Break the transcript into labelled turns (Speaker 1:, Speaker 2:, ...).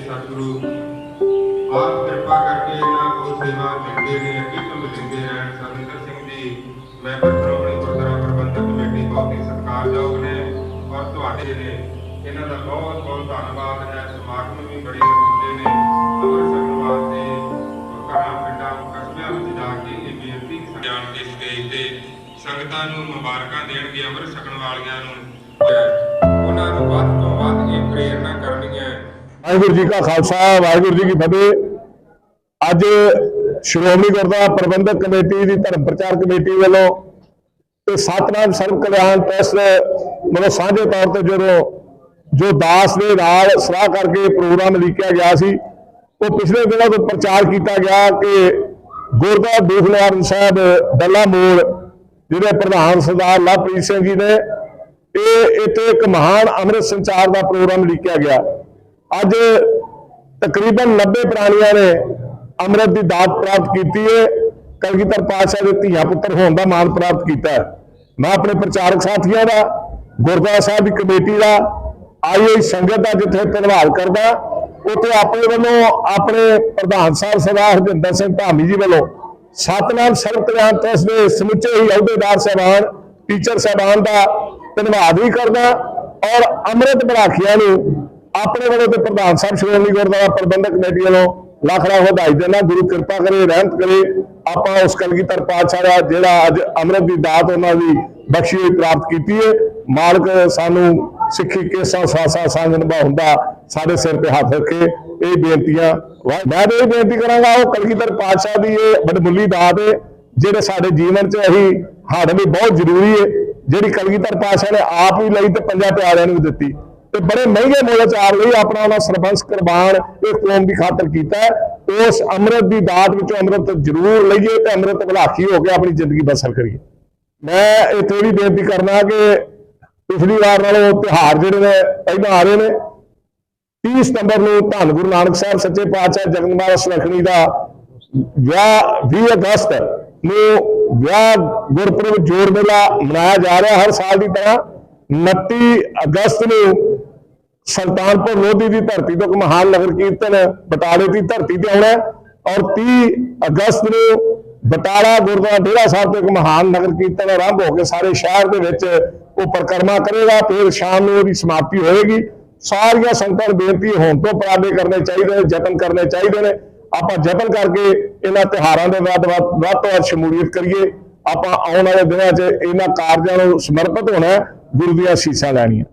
Speaker 1: ਸਤਿਗੁਰੂ। ਆਪ ਕਿਰਪਾ ਕਰਕੇ ਇਹਨਾਂ ਕੋ ਸੇਵਾ ਦਿੰਦੇ ਨੇ, ਅੱਗੇ ਤੋਂ ਮਿਲਦੇ ਰਹਿਣ। ਸਤਿੰਦਰ ਸਿੰਘ ਜੀ ਮੈਂਬਰ ਸ਼੍ਰੋਮਣੀ ਗੁਰਦੁਆਰਾ ਪ੍ਰਬੰਧਕ ਕਮੇਟੀ ਬਹੁਤ ਹੀ ਸਤਿਕਾਰਯੋਗ ਨੇ, ਔਰ ਤੁਹਾਡੇ ਨੇ ਇਹਨਾਂ ਦਾ ਬਹੁਤ ਬਹੁਤ ਧੰਨਵਾਦ। ਹੈ ਸਮਾਗਮ ਵੀ ਬੜੇ ਹੁੰਦੇ ਨੇ ਅਮਰ ਸਕਣ ਵਾਸਤੇ ਘਰਾਂ ਪਿੰਡਾਂ ਕਸਬਿਆਂ ਵਿੱਚ ਜਾ ਕੇ ਇਹ ਬੇਨਤੀ ਜਾਣ ਕੇ ਸਟੇਜ ਤੇ ਸੰਗਤਾਂ ਨੂੰ ਮੁਬਾਰਕਾਂ ਦੇਣਗੇ ਅਮਰ ਸਕਣ ਵਾਲੀਆਂ ਨੂੰ। ਪ੍ਰੇਰਣਾ ਕਰਨੀ ਹੈ।
Speaker 2: ਵਾਹਿਗੁਰੂ ਜੀ ਕਾ ਖਾਲਸਾ, ਵਾਹਿਗੁਰੂ ਜੀ ਕੀ ਫਤਿਹ। ਅੱਜ ਸ਼੍ਰੋਮਣੀ ਗੁਰਦੁਆਰਾ ਪ੍ਰਬੰਧਕ ਕਮੇਟੀ ਦੀ ਧਰਮ ਪ੍ਰਚਾਰ ਕਮੇਟੀ ਵੱਲੋਂ ਤੇ ਸਤਨਾਮ ਸਰਵ ਕਲਿਆਣ ਟਰਸਟ ਮਤਲਬ ਸਾਂਝੇ ਤੌਰ ਤੇ ਜਦੋਂ ਜੋ ਦਾਸ ਦੇ ਨਾਲ ਸਲਾਹ ਕਰਕੇ ਪ੍ਰੋਗਰਾਮ ਲਿਖਿਆ ਗਿਆ ਸੀ, ਉਹ ਪਿਛਲੇ ਦਿਨਾਂ ਤੋਂ ਪ੍ਰਚਾਰ ਕੀਤਾ ਗਿਆ ਕਿ ਗੁਰਦੁਆਰਾ ਦੂਖਨਿਆਰਨ ਸਾਹਿਬ, ਡੱਲਾ ਮੋੜ ਜਿਹੜੇ ਪ੍ਰਧਾਨ ਸਰਦਾਰ ਲਵਪ੍ਰੀਤ ਸਿੰਘ ਜੀ ਨੇ ਇਹ ਇੱਥੇ ਇੱਕ ਮਹਾਨ ਅੰਮ੍ਰਿਤ ਸੰਚਾਰ ਦਾ ਪ੍ਰੋਗਰਾਮ ਲਿਖਿਆ ਗਿਆ। ਅੱਜ ਤਕਰੀਬਨ 90 ਪ੍ਰਾਣੀਆਂ ਨੇ ਅੰਮ੍ਰਿਤ ਦੀ ਦਾਤ ਪ੍ਰਾਪਤ ਕੀਤੀ ਹੈ। ਕਲਗੀਧਰ ਪਾਤਸ਼ਾਹ ਦੇ ਧੀਆ ਪੁੱਤਰ ਹੋਣ ਦਾ ਮਾਣ ਪ੍ਰਾਪਤ ਕੀਤਾ ਮੈਂ ਆਪਣੇ ਪ੍ਰਚਾਰਕ ਸਾਥੀਆਂ ਦਾ, ਗੁਰਦੁਆਰਾ ਸਾਹਿਬ ਦੀ ਕਮੇਟੀ ਦਾ ਆਈ ਹੋਈ ਸੰਗਤ ਦਾ ਜਿੱਥੇ ਧੰਨਵਾਦ ਕਰਦਾ ਉੱਥੇ ਆਪਣੇ ਵੱਲੋਂ ਆਪਣੇ ਪ੍ਰਧਾਨ ਸਾਹਿਬ ਸਰਦਾਰ ਹਰਜਿੰਦਰ ਸਿੰਘ ਧਾਮੀ ਜੀ ਵੱਲੋਂ ਸਤਨਾਮ ਸਰਵ ਕਲਿਆਣ ਦੇ ਸਮੁੱਚੇ ਹੀ ਅਹੁਦੇਦਾਰ ਸਾਹਿਬਾਨ, ਟੀਚਰ ਸਾਹਿਬਾਨ ਦਾ ਧੰਨਵਾਦ ਵੀ ਕਰਦਾ ਔਰ ਅੰਮ੍ਰਿਤ ਬਰਾਖੀਆਂ ਨੂੰ ਆਪਣੇ ਵੱਲੋਂ ਤੇ ਪ੍ਰਧਾਨ ਸਾਹਿਬ ਸ਼੍ਰੋਮਣੀ ਗੁਰਦੁਆਰਾ ਪ੍ਰਬੰਧਕ ਕਮੇਟੀ ਵੱਲੋਂ ਲੱਖ ਲੱਖ ਵਧਾਈ ਦੇਣਾ, ਗੁਰੂ ਕਿਰਪਾ ਕਰੇ, ਰਹਿਮਤ ਕਰੇ। ਆਪਾਂ ਉਸ ਕਲਗੀਧਰ ਪਾਤਸ਼ਾਹ ਦਾ ਜਿਹੜਾ ਅੱਜ ਅੰਮ੍ਰਿਤ ਦੀ ਦਾਤ ਉਹਨਾਂ ਦੀ ਬਖਸ਼ੀ ਹੋਈ ਪ੍ਰਾਪਤ ਕੀਤੀ ਹੈ। ਮਾਲਕ ਸਾਨੂੰ ਸਿੱਖੀ ਕੇਸਾ, ਸਾਸਾ ਸੰਗ ਨਿਭਾਉਂਦਾ ਸਾਡੇ ਸਿਰ ਤੇ ਹੱਥ ਰੱਖੇ। ਇਹ ਬੇਨਤੀਆਂ ਮੈਂ ਤਾਂ ਇਹ ਬੇਨਤੀ ਕਰਾਂਗਾ, ਉਹ ਕਲਗੀਧਰ ਪਾਤਸ਼ਾਹ ਦੀ ਇਹ ਬੜਮੁੱਲੀ ਦਾਤ ਹੈ, ਜਿਹੜੇ ਸਾਡੇ ਜੀਵਨ 'ਚ ਅਸੀਂ ਸਾਡੇ ਵੀ ਬਹੁਤ ਜ਼ਰੂਰੀ ਹੈ। ਜਿਹੜੀ ਕਲਗੀਧਰ ਪਾਤਸ਼ਾਹ ਨੇ ਆਪ ਵੀ ਲਈ ਤੇ ਪੰਜਾਂ ਪਿਆਰਿਆਂ ਨੂੰ ਵੀ ਦਿੱਤੀ। ਤੇ ਬੜੇ ਮਹਿੰਗੇ ਮੁੱਲ ਚਾਰ ਲਈ ਆਪਣਾ ਉਹਨਾਂ ਸਰਬੰਸ ਕੁਰਬਾਨ ਇਹ ਕੌਮ ਦੀ ਖਾਤਰ ਕੀਤਾ ਉਸ ਅੰਮ੍ਰਿਤ ਦੀ ਦਾਤ ਵਿੱਚੋਂ ਅੰਮ੍ਰਿਤ ਜ਼ਰੂਰ ਲਈਏ ਤੇ ਅੰਮ੍ਰਿਤ ਭਲਾਖੀ ਹੋ ਕੇ ਆਪਣੀ ਜ਼ਿੰਦਗੀ ਬਸਰ ਕਰੀਏ। ਮੈਂ ਇੱਥੇ ਵੀ ਬੇਨਤੀ ਕਰਨਾ ਕਿ ਪਿਛਲੀ ਵਾਰ ਨਾਲੋਂ ਤਿਉਹਾਰ ਜਿਹੜੇ ਨੇ, ਪਹਿਲਾਂ ਆ ਰਹੇ ਨੇ। 30 ਸਤੰਬਰ ਨੂੰ ਧੰਨ ਗੁਰੂ ਨਾਨਕ ਸਾਹਿਬ ਸੱਚੇ ਪਾਤਸ਼ਾਹ ਜਗਨਮਾਲਾ ਸੁਲੱਖਣੀ ਦਾ ਵਿਆਹ 20 ਅਗਸਤ ਨੂੰ ਵਿਆਹ ਗੁਰਪੁਰਬ ਜੋੜ ਮੇਲਾ ਮਨਾਇਆ ਜਾ ਰਿਹਾ ਹਰ ਸਾਲ ਦੀ ਤਰ੍ਹਾਂ। 29 ਅਗਸਤ ਨੂੰ ਸੁਲਤਾਨਪੁਰ ਲੋਧੀ ਦੀ ਧਰਤੀ ਤੋਂ ਇੱਕ ਮਹਾਨ ਨਗਰ ਕੀਰਤਨ ਬਟਾਲੇ ਦੀ ਧਰਤੀ ਤੇ ਆਉਣਾ ਔਰ 30 ਅਗਸਤ ਨੂੰ ਬਟਾਲਾ ਗੁਰਦੁਆਰਾ ਡੇਰਾ ਸਾਹਿਬ ਤੋਂ ਇੱਕ ਮਹਾਨ ਨਗਰ ਕੀਰਤਨ ਆਰੰਭ ਹੋ ਕੇ ਸਾਰੇ ਸ਼ਹਿਰ ਦੇ ਵਿੱਚ ਉਹ ਪਰਿਕਰਮਾ ਕਰੇਗਾ, ਫਿਰ ਸ਼ਾਮ ਨੂੰ ਉਹਦੀ ਸਮਾਪਤੀ ਹੋਏਗੀ ਸਾਰੀਆਂ ਸੰਗਤਾਂ ਨੂੰ ਬੇਨਤੀ ਹੋਣ ਤੋਂ ਪਰਾਲੇ ਕਰਨੇ ਚਾਹੀਦੇ ਨੇ, ਯਤਨ ਕਰਨੇ ਚਾਹੀਦੇ ਨੇ। ਆਪਾਂ ਯਤਨ ਕਰਕੇ ਇਹਨਾਂ ਤਿਉਹਾਰਾਂ ਦੇ ਵੱਧ ਵੱਧ ਵੱਧ ਤੋਂ ਵੱਧ ਸ਼ਮੂਲੀਅਤ ਕਰੀਏ। ਆਪਾਂ ਆਉਣ ਵਾਲੇ ਦਿਨਾਂ 'ਚ ਇਹਨਾਂ ਕਾਰਜਾਂ ਨੂੰ ਸਮਰਪਿਤ ਹੋਣਾ ਗੁਰੂ ਦੀਆਂ ਸੀਸਾਂ ਲੈਣੀਆਂ।